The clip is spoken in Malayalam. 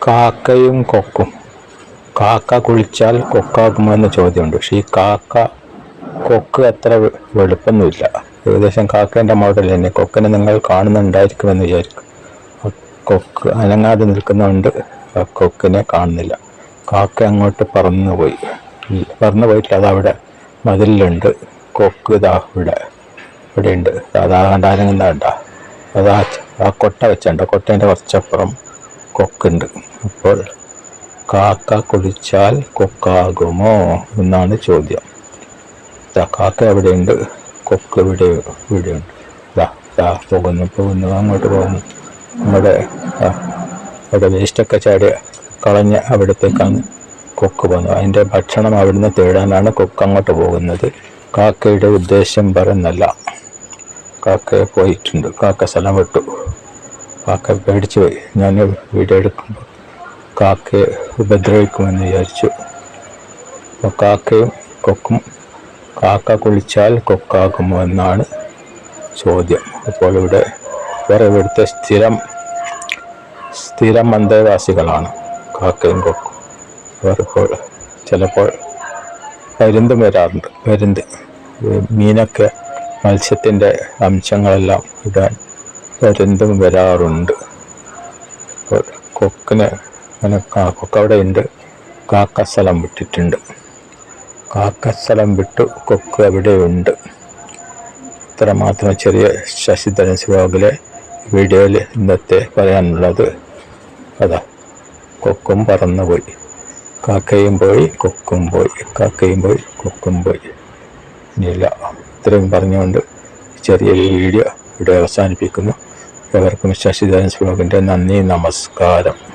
കാക്കയും കൊക്കും. കാക്ക കുളിച്ചാൽ കൊക്കാകുമോ എന്ന ചോദ്യമുണ്ട്. പക്ഷെ ഈ കാക്ക കൊക്ക് അത്ര വെളുപ്പൊന്നുമില്ല. ഏകദേശം കാക്കേന്റെ മോഡൽ തന്നെ. കൊക്കിനെ നിങ്ങൾ കാണുന്നുണ്ടായിരിക്കുമെന്ന് വിചാരിക്കും. കൊക്ക് അനങ്ങാതെ നിൽക്കുന്നതുകൊണ്ട് കൊക്കിനെ കാണുന്നില്ല. കാക്ക അങ്ങോട്ട് പറന്നു പോയി. പറന്നു പോയിട്ടില്ല. അതവിടെ മതിലുണ്ട് കൊക്ക് ഇതാ ഇവിടെ. ഇവിടെയുണ്ട്. അതാ കണ്ട. അനങ്ങുന്നണ്ട അതാ ആ കൊട്ട വെച്ചുണ്ട് കൊട്ടേന്റെ കുറച്ചപ്പുറം കൊക്കുണ്ട്. അപ്പോൾ കാക്ക കുളിച്ചാൽ കൊക്കാകുമോ എന്നാണ് ചോദ്യം. ദാ കാക്ക എവിടെയുണ്ട്? കൊക്ക് ഇവിടെ ഇവിടെയുണ്ട്. ദാ പോകുന്നു പോകുന്നു അങ്ങോട്ട് പോകുന്നു. നമ്മുടെ അവിടെ വേസ്റ്റൊക്കെ ചാടി കളഞ്ഞ് അവിടത്തേക്കാണ് കൊക്ക് പോകുന്നത്. അതിന്റെ ഭക്ഷണം അവിടുന്ന് തേടാനാണ് കൊക്ക് അങ്ങോട്ട് പോകുന്നത്. കാക്കയുടെ ഉദ്ദേശം പറഞ്ഞല്ല കാക്ക പോയിട്ടുണ്ട്. കാക്ക സ്ഥലം വിട്ടു. കാക്ക പേടിച്ചു പോയി ഞാൻ വീഡിയോ എടുക്കുമ്പോൾ കാക്കയെ ഉപദ്രവിക്കുമെന്ന് വിചാരിച്ചു. അപ്പോൾ കാക്കയും കൊക്കും കാക്ക കുളിച്ചാൽ കൊക്കാകുമോ എന്നാണ് ചോദ്യം. അപ്പോൾ ഇവിടെ വേറെ ഇവിടുത്തെ സ്ഥിരം സ്ഥിരം അന്തേവാസികളാണ് കാക്കയും കൊക്കും. അവരിപ്പോൾ ചിലപ്പോൾ പരുന്തും വരാറുണ്ട്. പരുന്ത് മീനൊക്കെ മത്സ്യത്തിന്റെ അംശങ്ങളെല്ലാം ഇടാൻ പരുന്തും വരാറുണ്ട്. കൊക്കിനെ അങ്ങനെ കൊക്ക അവിടെ ഉണ്ട്. കാക്ക സ്ഥലം വിട്ടിട്ടുണ്ട്. കാക്ക സ്ഥലം വിട്ടു കൊക്ക് അവിടെയുണ്ട് ഇത്ര മാത്രം ചെറിയ ശശിധരൻ സിവാഗിലെ വീഡിയോയിൽ ഇന്നത്തെ പറയാനുള്ളത്. അതാ കൊക്കും പറന്നുപോയി. കാക്കയും പോയി കൊക്കും പോയി. കാക്കയും പോയി കൊക്കും പോയി. ഇനിയില്ല ഇത്രയും പറഞ്ഞുകൊണ്ട് ചെറിയൊരു വീഡിയോ ഇവിടെ അവസാനിപ്പിക്കുന്നു. എവർക്കും ശശിധരൻ ബ്ലോഗിന്റെ നന്ദി നമസ്കാരം.